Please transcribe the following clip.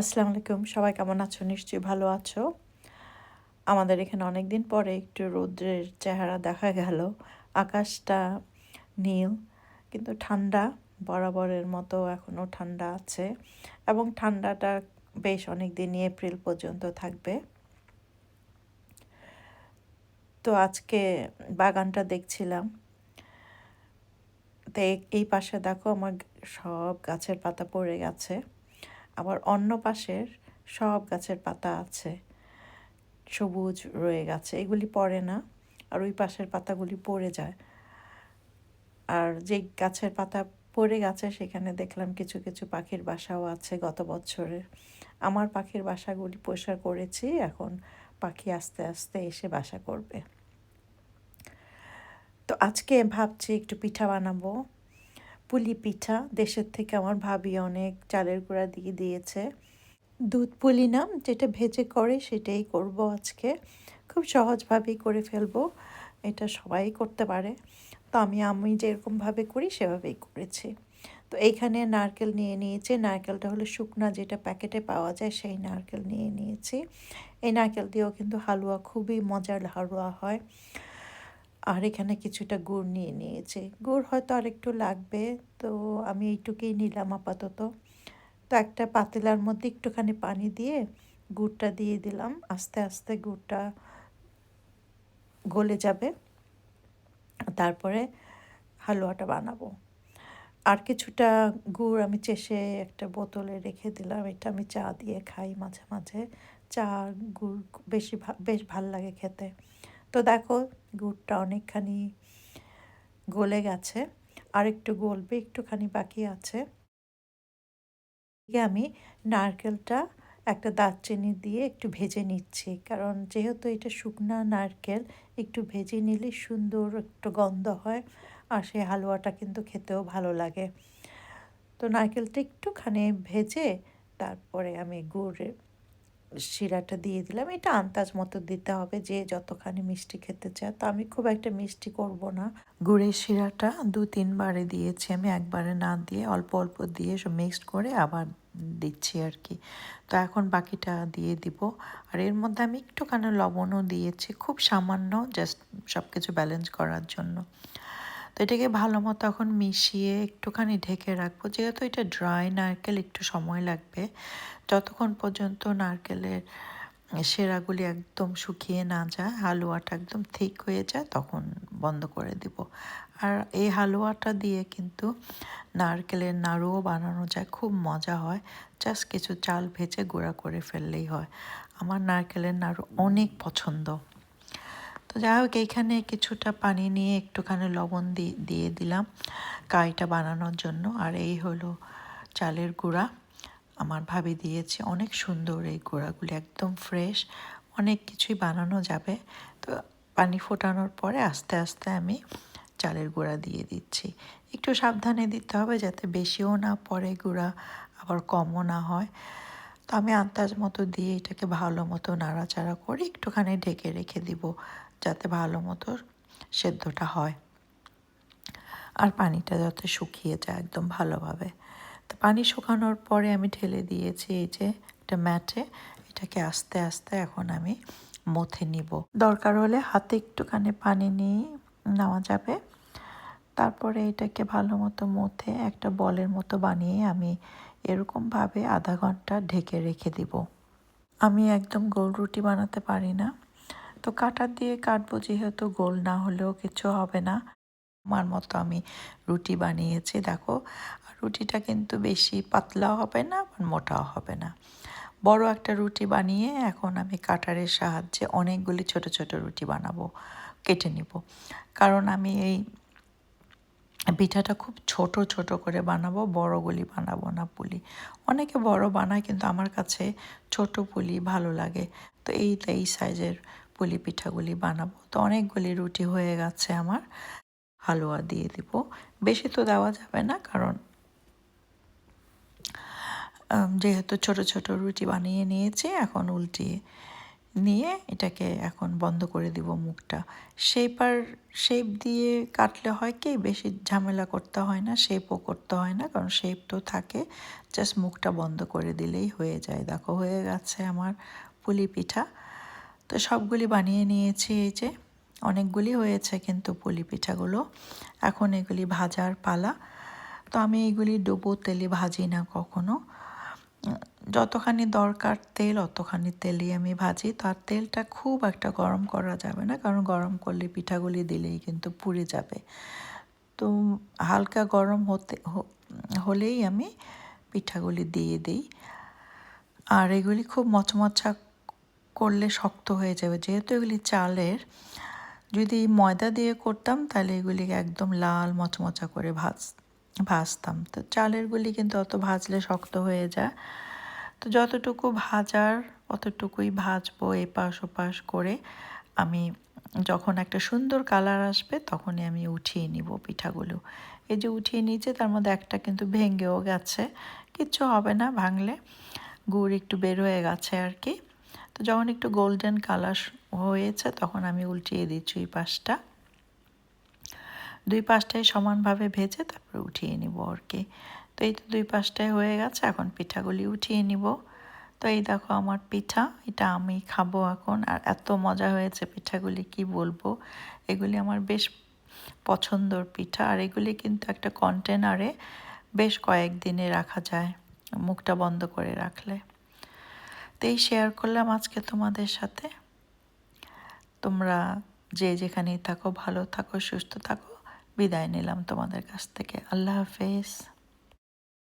আসসালামু আলাইকুম। সবাই কেমন আছো? নিশ্চয়ই ভালো আছো। আমাদের এখানে অনেক দিন পরে একটু রৌদ্রের চেহারা দেখা গেল। আকাশটা নীল, কিন্তু ঠান্ডা বরাবরের মতো এখনও ঠান্ডা আছে এবং ঠান্ডাটা বেশ অনেক দিন এপ্রিল পর্যন্ত থাকবে। তো আজকে বাগানটা দেখছিলাম। তো এই পাশে দেখো আমার সব গাছের পাতা পড়ে গেছে। আবার অন্য পাশের সব গাছের পাতা আছে। সবুজ রয়ে গেছে। এগুলি পড়ে না, আর ওই পাশের পাতাগুলি পড়ে যায়। আর যে গাছের পাতা পড়ে গেছে, সেখানে দেখলাম কিছু কিছু পাখির বাসাও আছে গত বছরের আমার পাখির বাসাগুলি পরিষ্কার করেছি, এখন পাখি আস্তে আস্তে এসে বাসা করবে। তো আজকে ভাবছি একটু পিঠা বানাবো। পুলি পিঠা দেশের থেকে আমার ভাবি অনেক চালের গুঁড়া দিয়ে দিয়েছে। দুধ পুলি নাম যেটা ভেজে করে সেটাই করব আজকে। খুব সহজভাবেই করে ফেলব, এটা সবাই করতে পারে। তো আমি আমি যেরকমভাবে করি সেভাবেই করেছি। তো এইখানে নারকেল নিয়ে নিয়েছি, নারকেলটা হলো শুকনা যেটা প্যাকেটে পাওয়া যায় সেই নারকেল নিয়ে নিয়েছি। এই নারকেল দিয়েও কিন্তু হালুয়া খুবই মজার হালুয়া হয়। আর এখানে কিছুটা গুড় নিয়ে নিয়েছি। গুড় হয়তো আর একটু লাগবে, তো আমি এইটুকুই নিলাম আপাতত। তো একটা পাতিলার মধ্যে একটুখানি পানি দিয়ে গুড়টা দিয়ে দিলাম। আস্তে আস্তে গুড়টা গলে যাবে। তারপরে হালুয়াটা বানাবো। আর কিছুটা গুড় আমি চেষে একটা বোতলে রেখে দিলাম। এটা আমি চা দিয়ে খাই মাঝে মাঝে। চা গুড় বেশি বেশ ভালো লাগে খেতে। তো দেখো, গুড়টা অনেকখানি গলে গেছে। আর একটু গলবে, একটুখানি বাকি আছে। আমি নারকেলটা একটা দারচিনি দিয়ে একটু ভেজে নিচ্ছি, কারণ যেহেতু এটা শুকনা নারকেল, একটু ভেজে নিলে সুন্দর একটু গন্ধ হয়, আর সেই হালুয়াটা কিন্তু খেতেও ভালো লাগে। তো নারকেলটা একটুখানি ভেজে তারপরে আমি গুড়ের শিরাটা দিয়ে দিলাম। এটা আন্দাজ মতো দিতে হবে যে যতখানি মিষ্টি খেতে চায়। তো আমি খুব একটা মিষ্টি করব না। গুড়ের শিরাটা দু, তিনবারে দিয়েছি আমি, একবারে না দিয়ে অল্প অল্প দিয়ে সব মিক্সড করে আবার দিচ্ছি আর কি তো এখন বাকিটা দিয়ে দিব। আর এর মধ্যে আমি একটুখানি লবণও দিয়েছি, খুব সামান্য জাস্ট সব কিছু ব্যালেন্স করার জন্য। তো এটাকে ভালো মতো এখন মিশিয়ে একটুখানি ঢেকে রাখব। যেহেতু এটা ড্রাই নারকেল একটু সময় লাগবে। যতক্ষণ পর্যন্ত নারকেলের সেরাগুলি একদম শুকিয়ে না যায়, হালুয়াটা একদম ঠিক হয়ে যায়, তখন বন্ধ করে দিব। আর এই হালুয়াটা দিয়ে কিন্তু নারকেলের নাড়ুও বানানো যায়, খুব মজা হয়। জাস্ট কিছু চাল ভেজে গুঁড়া করে ফেললেই হয়। আমার নারকেলের নাড়ু অনেক পছন্দ। যাই হোক, এইখানে কিছুটা পানি নিয়ে একটুখানি লবণ দিয়ে দিলাম কাইটা বানানোর জন্য। আর এই হলো চালের গুঁড়া। আমার ভাবি দিয়েছে অনেক সুন্দর এই গুঁড়াগুলি, একদম ফ্রেশ। অনেক কিছুই বানানো যাবে। তো পানি ফোটানোর পরে আস্তে আস্তে আমি চালের গুঁড়া দিয়ে দিচ্ছি। একটু সাবধানে দিতে হবে যাতে বেশিও না পড়ে গুঁড়া, আবার কমও না হয়। তো আমি আন্দাজ মতো দিয়ে এটাকে ভালো মতো নাড়াচাড়া করে একটুখানি ঢেকে রেখে দিব, যাতে ভালো মতো সেদ্ধটা হয়। আর পানিটা যাতে শুকিয়ে যায় একদম ভালোভাবে। তো পানি শুকানোর পরে আমি ঢেলে দিয়েছি এই যে একটা ম্যাটে, এটাকে আস্তে আস্তে এখন আমি মথে নিব। দরকার হলে হাতে একটুখানি পানি নিয়ে নেওয়া যাবে। তারপরে এটাকে ভালো মতো মথে একটা বলের মতো বানিয়ে আমি এরকমভাবে আধা ঘণ্টা ঢেকে রেখে দিব। আমি একদম গোল রুটি বানাতে পারি না। তো কাটার দিয়ে কাটবো যেহেতু গোল না হলেও কিছু হবে না। আমার মতো আমি রুটি বানিয়েছি, দেখো। রুটিটা কিন্তু বেশি পাতলাও হবে না মোটাও হবে না। বড় একটা রুটি বানিয়ে এখন আমি কাটারের সাহায্যে অনেকগুলি ছোট ছোট রুটি বানাবো, কেটে নিব। কারণ আমি এই পিঠাটা খুব ছোট ছোট করে বানাবো বড়গুলি বানাবো না পুলি। অনেকে বড় বানায় কিন্তু আমার কাছে ছোট পুলি ভালো লাগে। তো এই এই সাইজের পুলি পিঠাগুলি বানাবো। তো অনেকগুলি রুটি হয়ে গেছে আমার, হালুয়া দিয়ে দিব। বেশি তো দেওয়া যাবে না কারণ যেহেতু ছোট ছোট রুটি বানিয়ে নিয়েছি, এখন উল্টিয়ে নিয়ে এটাকে এখন বন্ধ করে দিব মুখটা। শেপার শেপ দিয়ে কাটলে হয় কি, বেশি ঝামেলা করতে হয় না শেপও করতে হয় না, কারণ শেপ তো থাকে। জাস্ট মুখটা বন্ধ করে দিলেই হয়ে যায়। দেখো, হয়ে গেছে আমার পুলি পিঠা। তো সবগুলি বানিয়ে নিয়েছি এই যে। অনেকগুলি হয়েছে কিন্তু পুলি পিঠাগুলো। এখন এগুলি ভাজার পালা। তো আমি এগুলি ডুবো তেলে ভাজি না কখনো। যতখানি দরকার তেল, অতখানি তেলই আমি ভাজি। তো আর তেলটা খুব একটা গরম করা যাবে না, কারণ গরম করলে পিঠাগুলি দিলেই কিন্তু পুড়ে যাবে। তো হালকা গরম হতে হলেই আমি পিঠাগুলি দিয়ে দিই। আর এগুলি খুব মচমচা করলে শক্ত হয়ে যাবে। যেহেতু এগুলি চালের, যদি ময়দা দিয়ে করতাম তাহলে এগুলিকে একদম লাল মচমচা করে ভাজ, ভাজতাম। তো চালেরগুলি কিন্তু অত ভাজলে শক্ত হয়ে যায়। তো যতটুকু ভাজার, অতটুকুই ভাজবো এপাশ ওপাশ করে আমি যখন একটা সুন্দর কালার আসবে তখনই আমি উঠিয়ে নিব পিঠাগুলো। এই যে উঠিয়ে নিয়েছে তার মধ্যে একটা কিন্তু ভেঙেও গেছে, কিচ্ছু হবে না, ভাঙলে গুড় একটু বের হয়ে গেছে আর কি। তো যখন একটু গোল্ডেন কালার হয়েছে তখন আমি উল্টিয়ে দিচ্ছি ওই পাশটা। দুই পাশটাই সমানভাবে ভেজে তারপরে উঠিয়ে নিব আর কি। তো এই তো দুই পাশটায় হয়ে গেছে, এখন পিঠাগুলি উঠিয়ে নিব। তো এই দেখো আমার পিঠা, এটা আমি খাব এখন। আর এত মজা হয়েছে পিঠাগুলি, কি বলব? এগুলি আমার বেশ পছন্দর পিঠা, আর এগুলি কিন্তু একটা কন্টেনারে বেশ কয়েকদিনে রাখা যায়, মুখটা বন্ধ করে রাখলে। তো এই শেয়ার করলাম আজকে তোমাদের সাথে। তোমরা যে যেখানেই থাকো, ভালো থাকো, সুস্থ থাকো। বিদায় নিলাম তোমাদের কাছ থেকে। আল্লাহ হাফেজ।